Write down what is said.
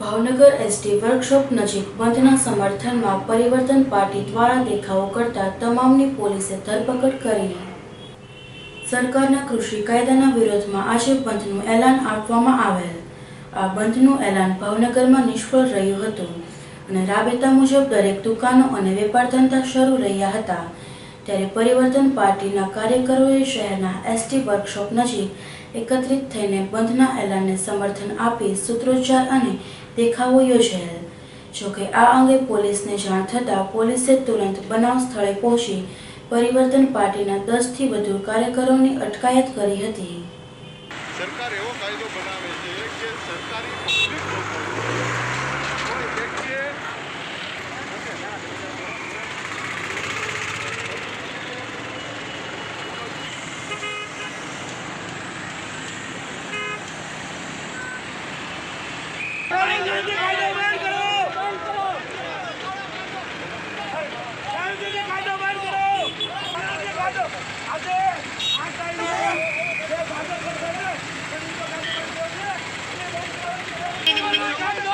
Bhavnagar ST workshop નજીક બંધના સમર્થનમાં પરિવર્તન પાર્ટી દ્વારા દેખાવો કરતા તમામની પોલીસે ધરપકડ કરી. સરકારના કૃષિ કાયદાના વિરોધમાં આજે બંધનું એલાન આપવામાં આવેલ. આ બંધનું એલાન ભાવનગરમાં નિષ્ફળ રહ્યું હતું અને રાબેતા મુજબ દરેક દુકાનો અને વેપાર ધંધા શરૂ રહ્યા હતા. ત્યારે પરિવર્તન પાર્ટીના કાર્યકરોએ શહેરના એસટી વર્કશોપ નજીક એકત્રિત થઈને બંધના એલાનને સમર્થન આપી સૂત્રોચ્ચાર અને દેખાવો યોજાયેલ. જોકે આ અંગે પોલીસને જાણ થતાં પોલીસે તુરંત બનાવ સ્થળે પહોંચી પરિવર્તન પાર્ટીના દસથી વધુ કાર્યકરોની અટકાયત કરી હતી. સરકાર એવો કાયદો બનાવે Thank you.